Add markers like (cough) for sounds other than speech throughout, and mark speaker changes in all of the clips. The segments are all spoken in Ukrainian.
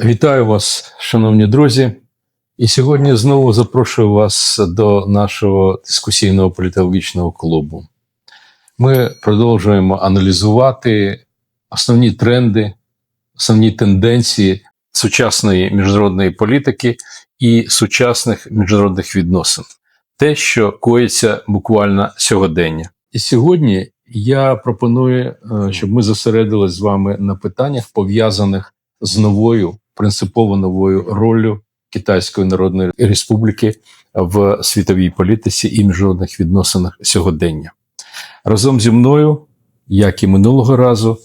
Speaker 1: Вітаю вас, шановні друзі. І сьогодні знову запрошую вас до нашого дискусійного політологічного клубу. Ми продовжуємо аналізувати основні тренди, основні тенденції сучасної міжнародної політики і сучасних міжнародних відносин, те, що коїться буквально сьогодення. І сьогодні я пропоную, е, щоб ми зосередились з вами на питаннях, пов'язаних з новою принципово новою роллю Китайської Народної Республіки в світовій політиці і міжнародних відносинах сьогодення. Разом зі мною, як і минулого разу,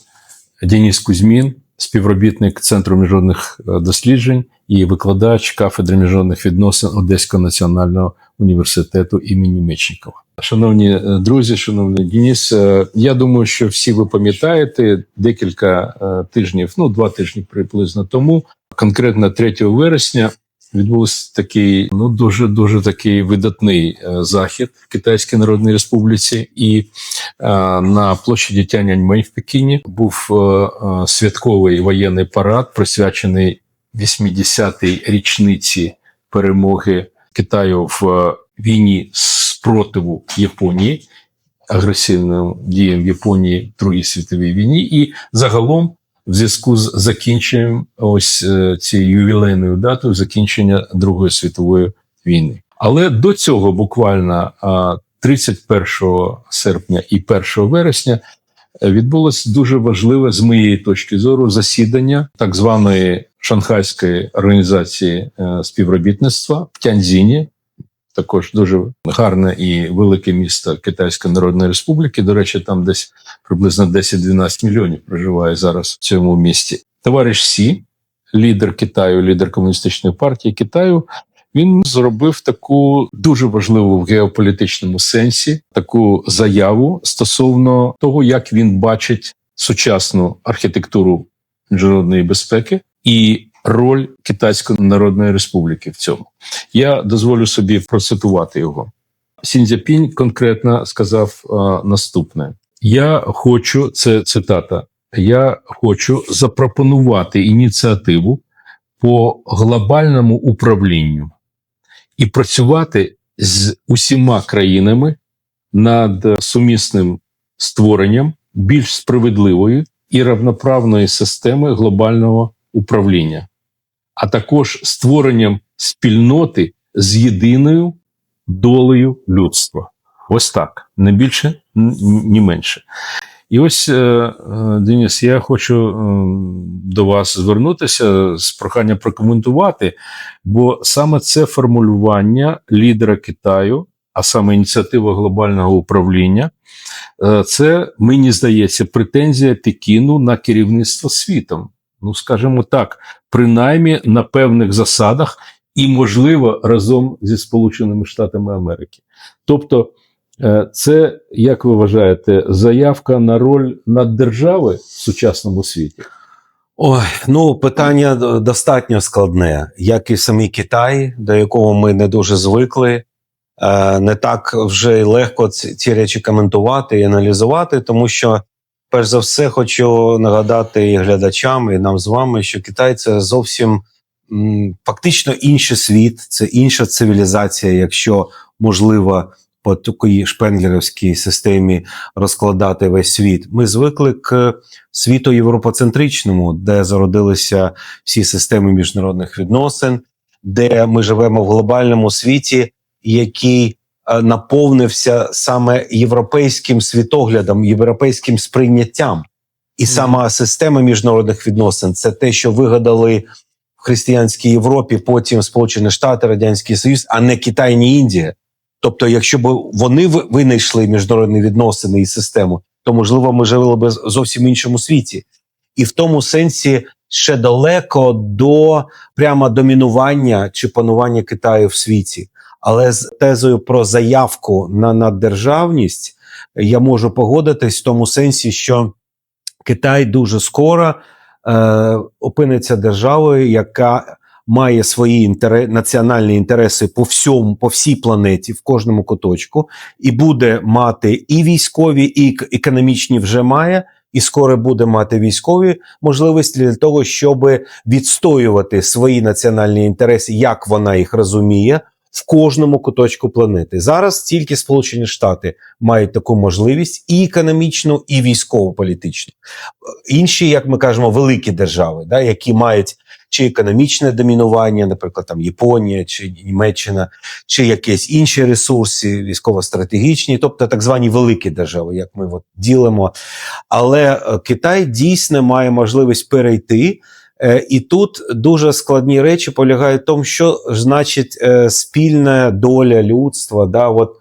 Speaker 1: Деніс Кузьмін, співробітник Центру міжнародних е, досліджень і викладач кафедри міжнародних відносин Одеського національного університету імені Мечникова. Шановні е, друзі, шановний Деніс, е, я думаю, що всі ви пам'ятаєте декілька тижнів, ну два тижні приблизно тому, конкретно 3 вересня. Відбувся такий ну дуже дуже такий видатний е, захід в Китайській Народній Республіці, і е, на площаді Тяньаньмень в Пекіні був е, е, святковий воєнний парад, присвячений 80-й річниці перемоги Китаю в е, війні спротиву Японії, агресивним діям Японії в Другій світовій війні, і загалом в зв'язку з закінченням ось е, цією ювілейною датою закінчення Другої світової війни. Але до цього буквально а, 31 серпня і 1 вересня е, відбулось дуже важливе з моєї точки зору засідання так званої Шанхайської організації е, співробітництва в Тяньзіні. Також дуже гарне і велике місто Китайської Народної Республіки. До речі, там десь приблизно 10-12 мільйонів проживає зараз в цьому місті. Товариш Сі, лідер Китаю, лідер комуністичної партії Китаю, він зробив таку дуже важливу в геополітичному сенсі таку заяву стосовно того, як він бачить сучасну архітектуру міжнародної безпеки і роль Китайської Народної Республіки в цьому. Я дозволю собі процитувати його. Сінзяпінь конкретно сказав а, наступне: Я хочу, це цитата. Я хочу запропонувати ініціативу по глобальному управлінню і працювати з усіма країнами над сумісним створенням більш справедливої і равноправної системи глобального управління, а також створенням спільноти з єдиною долею людства. Ось так, не більше, ні менше. І ось, е, е, Деніс, я хочу е, до вас звернутися з проханням прокоментувати, бо саме це формулювання лідера Китаю, а саме ініціатива глобального управління, це мені здається претензія Пекіну на керівництво світом. Ну, скажімо так, принаймні на певних засадах, і, можливо, разом зі Сполученими Штатами Америки. Тобто, е, це, як ви вважаєте, заявка на роль наддержави в сучасному світі?
Speaker 2: Ой, ну питання достатньо складне, як і самий Китай, до якого ми не дуже звикли. Е, Не так вже й легко ці речі коментувати і аналізувати, тому що, перш за все, хочу нагадати і глядачам, і нам з вами, що Китай це зовсім фактично інший світ, це інша цивілізація, якщо можливо по такій шпенглерівській системі розкладати весь світ. Ми звикли к світу європоцентричному, де зародилися всі системи міжнародних відносин, де ми живемо в глобальному світі, який наповнився саме європейським світоглядом, європейським сприйняттям. І сама система міжнародних відносин це те, що вигадали в християнській Європі, потім Сполучені Штати, Радянський Союз, а не Китай, ні Індія. Тобто, якщо б вони винайшли міжнародні відносини і систему, то можливо ми жили б зовсім іншому світі. І в тому сенсі ще далеко до прямо домінування чи панування Китаю в світі. Але з тезою про заявку на наддержавність я можу погодитись в тому сенсі, що Китай дуже скоро е, опиниться державою, яка має свої інтере, національні інтереси по всьому, по всій планеті, в кожному куточку, і буде мати і військові, і ек- економічні вже має і скоро буде мати військові можливості для того, щоб відстоювати свої національні інтереси, як вона їх розуміє. В кожному куточку планети зараз тільки Сполучені Штати мають таку можливість і економічну, і військово-політичну. Інші, як ми кажемо, великі держави, да, які мають чи економічне домінування, наприклад, там Японія чи Німеччина, чи якісь інші ресурси, військово-стратегічні, тобто так звані великі держави, як ми от ділимо. Але е, Китай дійсно має можливість перейти. Е, І тут дуже складні речі полягають в тому, що значить е, спільна доля людства. Да, от,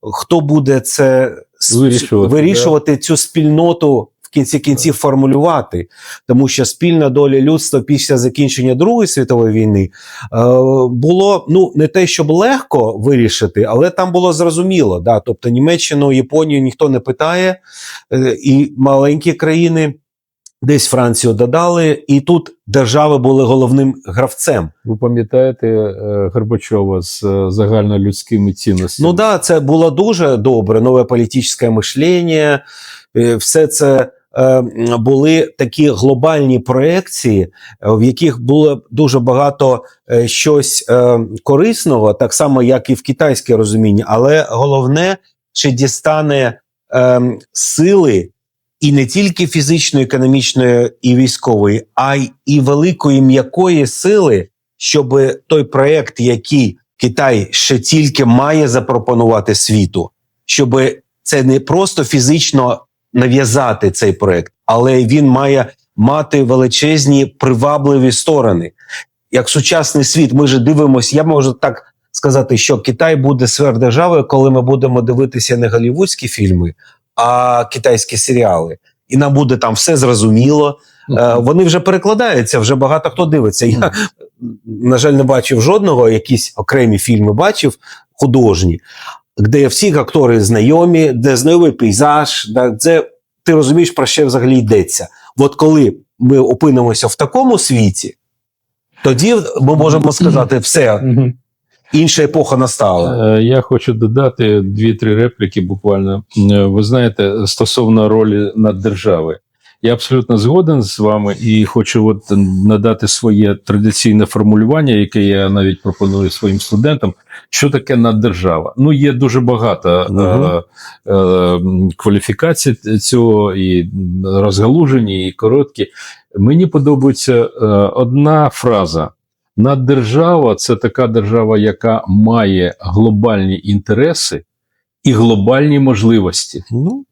Speaker 2: хто буде це
Speaker 1: Вирішувати,
Speaker 2: вирішувати цю спільноту в кінці кінців формулювати, тому що спільна доля людства після закінчення Другої світової війни е, було ну не те, щоб легко вирішити, але там було зрозуміло. Да, тобто Німеччину, Японію ніхто не питає, і маленькі країни. Десь Францію додали, і тут держави були головним гравцем.
Speaker 1: Ви пам'ятаєте е, Горбачова з е, загальнолюдськими цінностями?
Speaker 2: Ну да, це було дуже добре. Нове політичне мишлення, е, все це були такі глобальні проекції, в яких було дуже багато щось корисного, так само як і в китайське розумінні. Але головне, чи дістане е, сили. І не тільки фізичної, економічної і військової, а й і великої м'якої сили, щоб той проект, який Китай ще тільки має запропонувати світу, щоб це не просто фізично нав'язати цей проект, але він має мати величезні привабливі сторони. Як сучасний світ, ми ж дивимося, я можу так сказати, що Китай буде сверхдержавою, коли ми будемо дивитися не голівудські фільми, а китайські серіали. І нам буде там все зрозуміло. Е, Вони вже перекладаються, вже багато хто дивиться. Я, (laughs) на жаль, не бачив жодного, якісь окремі фільми бачив художні, де всі актори знайомі, де знайомий пейзаж, де, де ти розумієш, про що взагалі йдеться. От коли ми опинимося в такому світі, тоді ми можемо сказати, все. Інша епоха настала.
Speaker 1: Е, Я хочу додати дві-три репліки буквально. Е, Ви знаєте, стосовно ролі наддержави. Я абсолютно згоден з вами і хочу от надати своє традиційне формулювання, яке я навіть пропоную своїм студентам. Що таке наддержава? Ну, є дуже багато
Speaker 2: Мгм.
Speaker 1: е, е, кваліфікацій цього, і розгалужені, і короткі. Мені подобається е, одна фраза. Наддержава це така держава, яка має глобальні інтереси і глобальні можливості.
Speaker 2: Ну,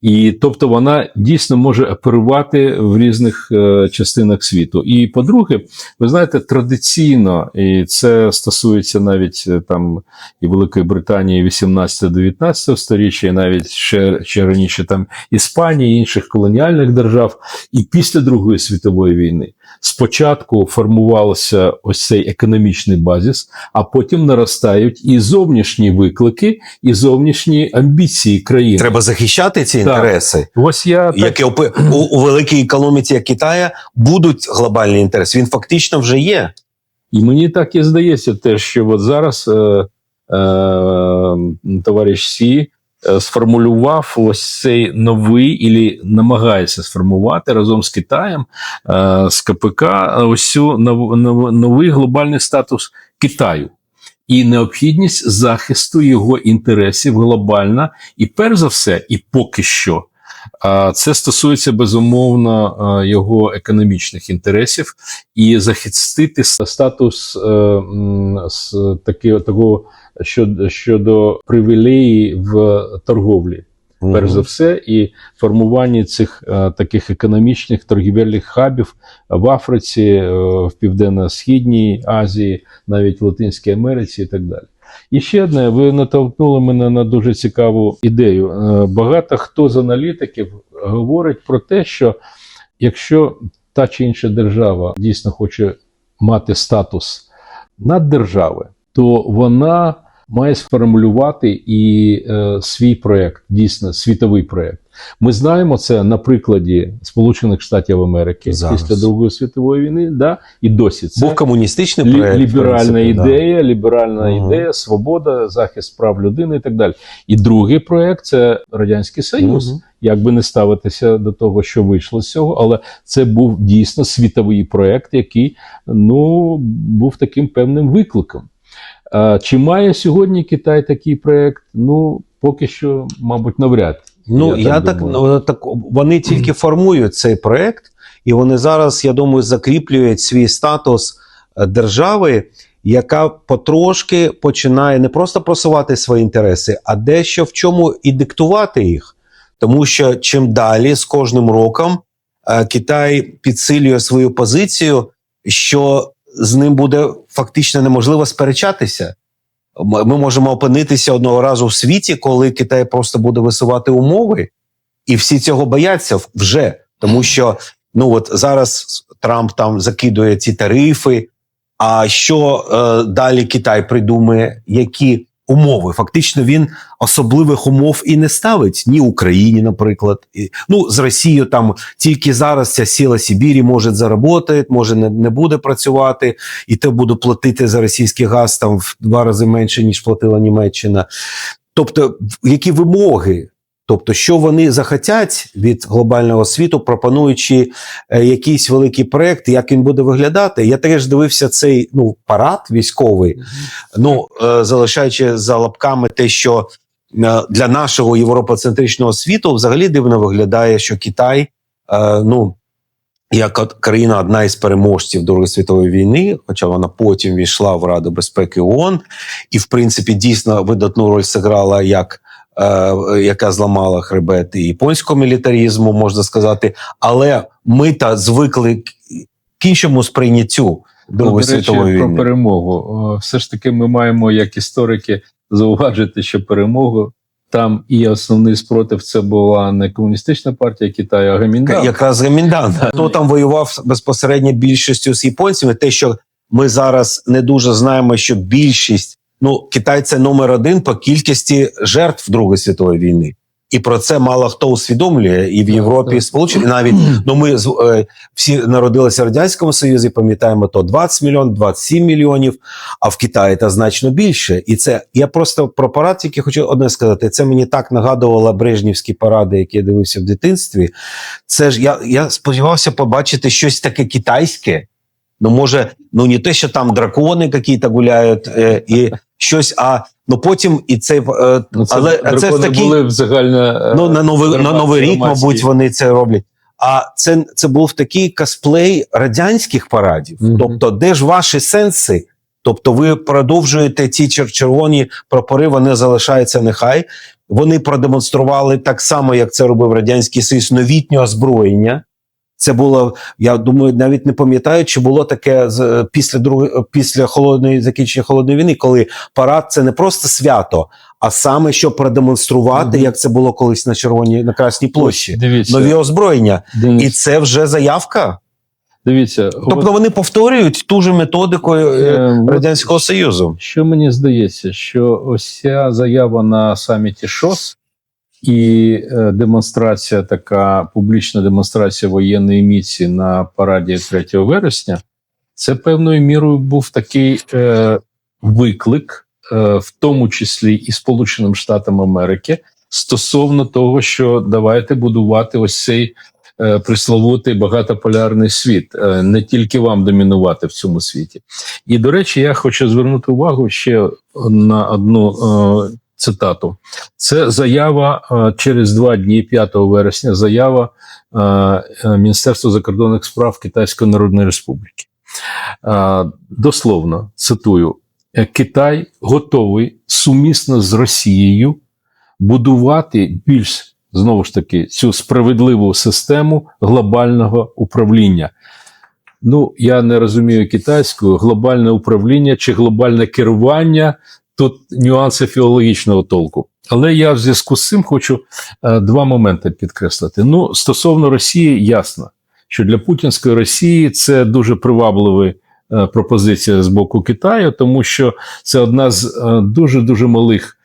Speaker 1: І тобто вона дійсно може оперувати в різних е, частинах світу. І по-друге, ви знаєте, традиційно, і це стосується навіть е, там і Великої Британії 18-19 сторіччя, і навіть ще, ще раніше там Іспанії, інших колоніальних держав, і після Другої світової війни. Спочатку формувався ось цей економічний базис, а потім наростають і зовнішні виклики, і зовнішні амбіції країни.
Speaker 2: треба захищати ці
Speaker 1: Так.
Speaker 2: інтереси.
Speaker 1: Ось я так
Speaker 2: Які опи- у, у великій економіці як Китая будуть глобальні інтереси. Він фактично вже є.
Speaker 1: І мені так і здається, те, що от зараз е, е, товариш Сі сформулював ось цей новий, і намагається сформувати разом з Китаєм, е, з КПК, ось цю нов, нов, новий глобальний статус Китаю. І необхідність захисту його інтересів глобальна, і перш за все, і поки що, це стосується безумовно його економічних інтересів і захистити статус е, такого щодо, щодо привілеї в торговлі, перш за все, і формування цих е, таких економічних торгівельних хабів в Африці, е, в Південно-Східній Азії, навіть в Латинській Америці і так далі. І ще одне, ви натолкнули мене на дуже цікаву ідею. Е, Багато хто з аналітиків говорить про те, що якщо та чи інша держава дійсно хоче мати статус наддержави, то вона має сформулювати і е, свій проєкт, дійсно світовий проєкт. Ми знаємо це на прикладі Сполучених Штатів Америки
Speaker 2: Зараз.
Speaker 1: після Другої світової війни, да? і досі це
Speaker 2: Був комуністичний
Speaker 1: лі-
Speaker 2: проект.
Speaker 1: ліберальна
Speaker 2: принципі, да.
Speaker 1: ідея, ліберальна
Speaker 2: Мгм.
Speaker 1: ідея, свобода, захист прав людини і так далі. І другий проєкт це Радянський Союз.
Speaker 2: Мгм.
Speaker 1: Як би не ставитися до того, що вийшло з цього, але це був дійсно світовий проєкт, який ну, був таким певним викликом. Чи має сьогодні Китай такий проєкт? Ну, поки що, мабуть, навряд.
Speaker 2: Ну,
Speaker 1: Я
Speaker 2: я,
Speaker 1: так
Speaker 2: так, ну, так вони тільки формують цей проект, і вони зараз, я думаю, закріплюють свій статус е, держави, яка потрошки починає не просто просувати свої інтереси, а дещо в чому і диктувати їх. Тому що чим далі з кожним роком е, Китай підсилює свою позицію, що з ним буде фактично неможливо сперечатися. Ми можемо опинитися одного разу в світі, коли Китай просто буде висувати умови, і всі цього бояться вже. Тому що ну от зараз Трамп там закидує ці тарифи. А що е, далі Китай придумає, які умови? Фактично він особливих умов і не ставить ні Україні, наприклад. І, ну з Росією там тільки зараз ця сіла Сибірі може заработати, може не, не буде працювати, і те буде платити за російський газ там в два рази менше ніж платила Німеччина. Тобто, які вимоги? Тобто, що вони захотять від глобального світу, пропонуючи е, якийсь великий проект, як він буде виглядати. Я теж дивився цей ну парад військовий. Ну е, залишаючи за лапками те, що е, для нашого європоцентричного світу взагалі дивно виглядає, що Китай, е, ну як країна одна із переможців Другої світової війни, хоча вона потім війшла в Раду безпеки ООН, і в принципі дійсно видатну роль зіграла як. Е, Яка зламала хребет і японського мілітарізму, можна сказати, але ми та звикли к іншому сприйняттю Другої
Speaker 1: Ну, речі,
Speaker 2: світової
Speaker 1: про перемогу. Все ж таки, ми маємо, як історики, зауважити, що перемогу там і основний спротив це була не комуністична партія Китаю, а Гаміндан.
Speaker 2: Якраз Гаміндан. Хто там воював безпосередньо більшістю з японцями? Те, що ми зараз не дуже знаємо, що більшість ну Китай це номер один по кількості жертв Другої світової війни. І про це мало хто усвідомлює, і в Європі, і. Сполучені навіть (clears throat) ну ми е, всі народилися в радянському союзі. Пам'ятаємо то 20 мільйонів, 27 мільйонів. А в Китаї це значно більше. І це я просто про парад тільки хочу одне сказати. Це мені так нагадувало брежнівські паради, які я дивився в дитинстві. Це ж я, я сподівався побачити щось таке китайське. Ну, може, ну не те, що там дракони якісь гуляють, е, і щось, а ну потім і це. Е,
Speaker 1: Ну, це,
Speaker 2: але це ж такі,
Speaker 1: були в загальна
Speaker 2: ну, на новий, на новий рік, мабуть, вони це роблять. А це, це був такий косплей радянських парадів.
Speaker 1: Мгм.
Speaker 2: Тобто, де ж ваші сенси? Тобто, ви продовжуєте чер- червоні прапори, вони залишаються нехай. Вони продемонстрували так само, як це робив радянський Союз, новітнє озброєння. Це було, я думаю, навіть не пам'ятаю, чи було таке з після другої після холодної закінчення холодної війни, коли парад це не просто свято, а саме щоб продемонструвати,
Speaker 1: Мгм.
Speaker 2: як це було колись на червоній на Красній площі.
Speaker 1: Дивіться,
Speaker 2: Нові озброєння,
Speaker 1: Денис,
Speaker 2: і це вже заявка.
Speaker 1: дивіться,
Speaker 2: Тобто вони повторюють ту ж методику е,
Speaker 1: е, от
Speaker 2: радянського союзу.
Speaker 1: Що мені здається, що ось ця заява на саміті ШОС і е, демонстрація, така публічна демонстрація воєнної міці на параді 3 вересня, це певною мірою був такий е, виклик, е, в тому числі і Сполученим Штатам Америки, стосовно того, що давайте будувати ось цей е, присловутий багатополярний світ, е, не тільки вам домінувати в цьому світі. І до речі, я хочу звернути увагу ще на одну цитату. Це заява е, через два дні, 5 вересня, заява е, е, Міністерства закордонних справ Китайської Народної Республіки. Дословно цитую: «Е, Китай готовий сумісно з Росією будувати більш знову ж таки цю справедливу систему глобального управління. Ну, я не розумію китайською, глобальне управління чи глобальне керування тут нюанси філологічного толку. Але я в зв'язку з цим хочу е, два моменти підкреслити. Ну, стосовно Росії, ясно, що для путінської Росії це дуже привабливий е, пропозиція з боку Китаю, тому що це одна з дуже дуже малих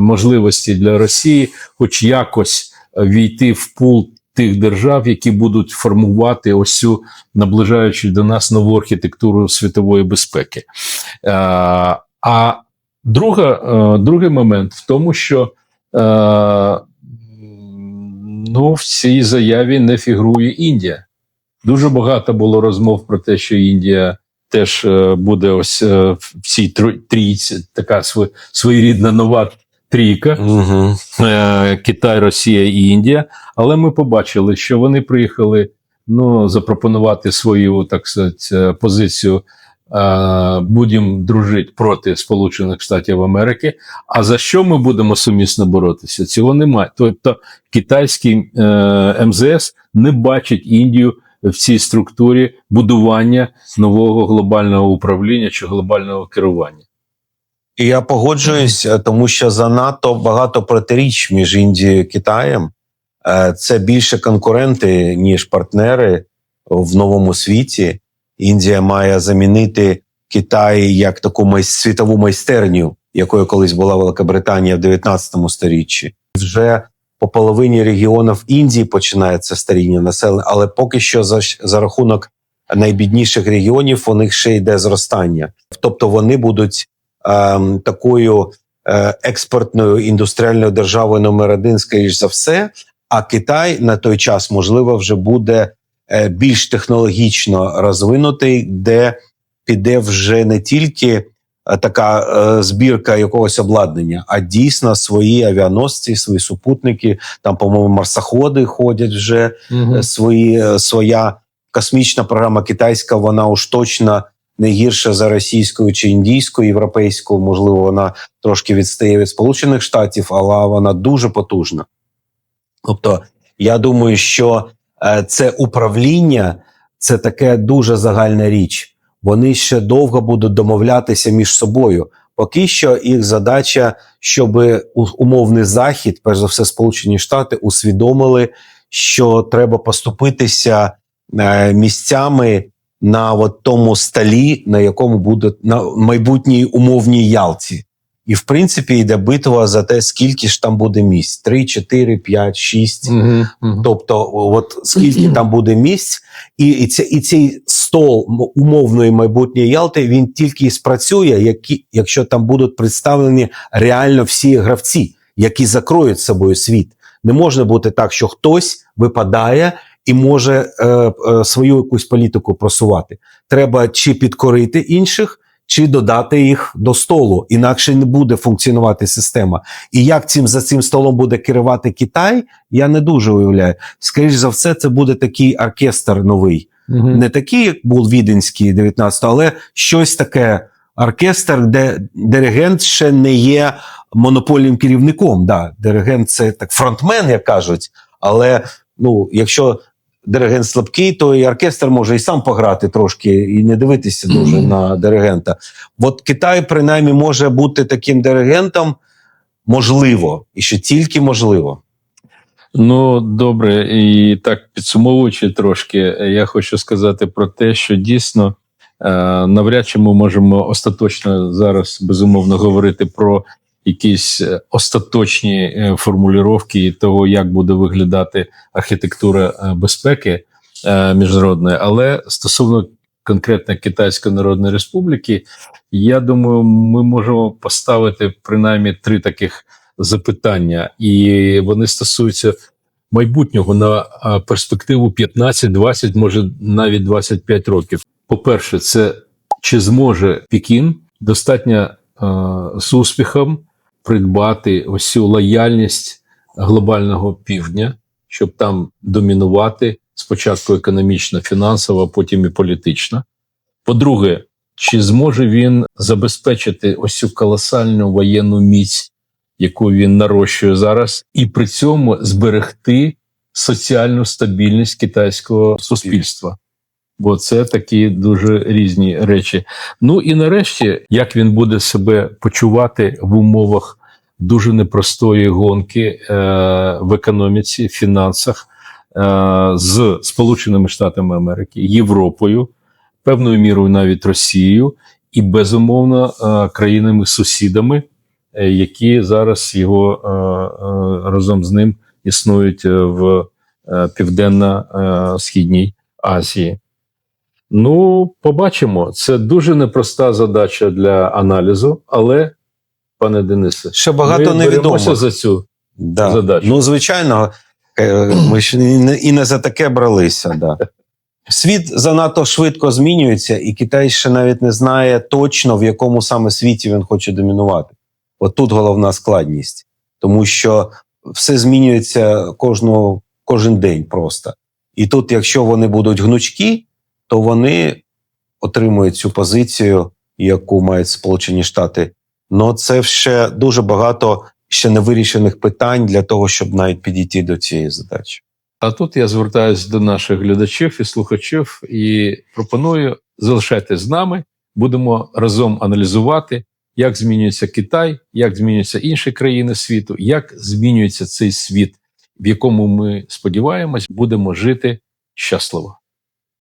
Speaker 1: можливостей для Росії, хоч якось війти в пул тих держав, які будуть формувати ось цю наближаючи до нас нову архітектуру світової безпеки. Е, А друга, е, другий момент в тому, що е, ну, в цій заяві не фігурує Індія. Дуже багато було розмов про те, що Індія теж е, буде ось е, в цій трійці, така сво- своєрідна нова трійка.
Speaker 2: Угу.
Speaker 1: Е, Китай, Росія і Індія. Але ми побачили, що вони приїхали ну, запропонувати свою так сказати, позицію. Е, Будемо дружити проти Сполучених Штатів Америки. А за що ми будемо сумісно боротися? Цього немає. Тобто китайський е, МЗС не бачить Індію в цій структурі будування нового глобального управління чи глобального керування.
Speaker 2: Я погоджуюсь, е, тому що занадто багато протиріч між Індією і Китаєм. Е, Це більше конкуренти, ніж партнери в новому світі. Індія має замінити Китай як таку май- світову майстерню, якою колись була Великобританія в 19 сторіччі. Вже по половині регіонів Індії починається старіння населення, але поки що за, за рахунок найбідніших регіонів у них ще йде зростання. Тобто вони будуть ем, такою е, експортною індустріальною державою номер один, скоріш за все. А Китай на той час, можливо, вже буде е, більш технологічно розвинутий, де піде вже не тільки е, така е, збірка якогось обладнання, а дійсно свої авіаносці, свої супутники. Там, по-моєму, марсоходи ходять вже е, свої, е, своя космічна програма китайська, вона уж точно не гірша за російською чи індійською, європейською. Можливо, вона трошки відстає від Сполучених Штатів, але вона дуже потужна. Тобто, я думаю, що е, це управління це таке дуже загальна річ. Вони ще довго будуть домовлятися між собою. Поки що їх задача, щоб умовний захід, перш за все, Сполучені Штати, усвідомили, що треба поступитися е, місцями на от тому столі, на якому буде на майбутній умовній Ялті. І в принципі йде битва за те, скільки ж там буде місць: 3, 4, 5, 6.
Speaker 1: Мгм, мгм.
Speaker 2: Тобто, от скільки там буде місць, і, і, це, і цей стол умовної майбутньої Ялти він тільки спрацює, які, якщо там будуть представлені реально всі гравці, які закроють собою світ. Не може бути так, що хтось випадає і може е, е, свою якусь політику просувати. Треба чи підкорити інших. Чи додати їх до столу, інакше не буде функціонувати система. І як цим за цим столом буде керувати Китай, я не дуже уявляю. Скоріше за все, це буде такий оркестр новий,
Speaker 1: Мгм.
Speaker 2: не такий, як був віденський 19, але щось таке оркестр, де диригент ще не є монопольним керівником. Да, диригент це так фронтмен, як кажуть. Але ну, якщо диригент слабкий, то і оркестр може і сам пограти трошки і не дивитися дуже на диригента. От Китай, принаймні, може бути таким диригентом, можливо, і ще тільки можливо.
Speaker 1: Ну, добре, і так підсумовуючи трошки, я хочу сказати про те, що дійсно е, навряд чи ми можемо остаточно зараз безумовно говорити про якісь е, остаточні е, формулювання того, як буде виглядати архітектура е, безпеки міжнародної, але стосовно конкретно Китайської Народної Республіки, я думаю, ми можемо поставити принаймні три таких запитання, і вони стосуються майбутнього на перспективу 15, 20, може навіть 25 років. По-перше, це чи зможе Пекін достатньо е, з успіхом придбати ось цю лояльність глобального півдня, щоб там домінувати спочатку економічно, фінансово, а потім і політично. По-друге, чи зможе він забезпечити ось цю колосальну воєнну міць, яку він нарощує зараз, і при цьому зберегти соціальну стабільність китайського суспільства? Бо це такі дуже різні речі. Ну і нарешті, як він буде себе почувати в умовах дуже непростої гонки е, в економіці, фінансах е, з Сполученими Штатами Америки, Європою, певною мірою навіть Росією і, безумовно, е, країнами-сусідами, е, які зараз його е, е, разом з ним існують в південно-східній Азії. Ну, побачимо. Це дуже непроста задача для аналізу, але, пане Денисе,
Speaker 2: Ще багато
Speaker 1: ми беремося
Speaker 2: невідомих.
Speaker 1: за цю.
Speaker 2: Да.
Speaker 1: задачу.
Speaker 2: Ну, звичайно, е, ми ж і не, і не за таке бралися. Да. Світ занадто швидко змінюється, і Китай ще навіть не знає точно, в якому саме світі він хоче домінувати. От тут головна складність, тому що все змінюється кожного, кожен день просто. І тут, якщо вони будуть гнучкі, то вони отримують цю позицію, яку мають Сполучені Штати. Ну це ще дуже багато ще невирішених питань для того, щоб навіть підійти до цієї задачі.
Speaker 1: А тут я звертаюся до наших глядачів і слухачів і пропоную залишайтесь з нами. Будемо разом аналізувати, як змінюється Китай, як змінюються інші країни світу, як змінюється цей світ, в якому ми сподіваємось, будемо жити щасливо.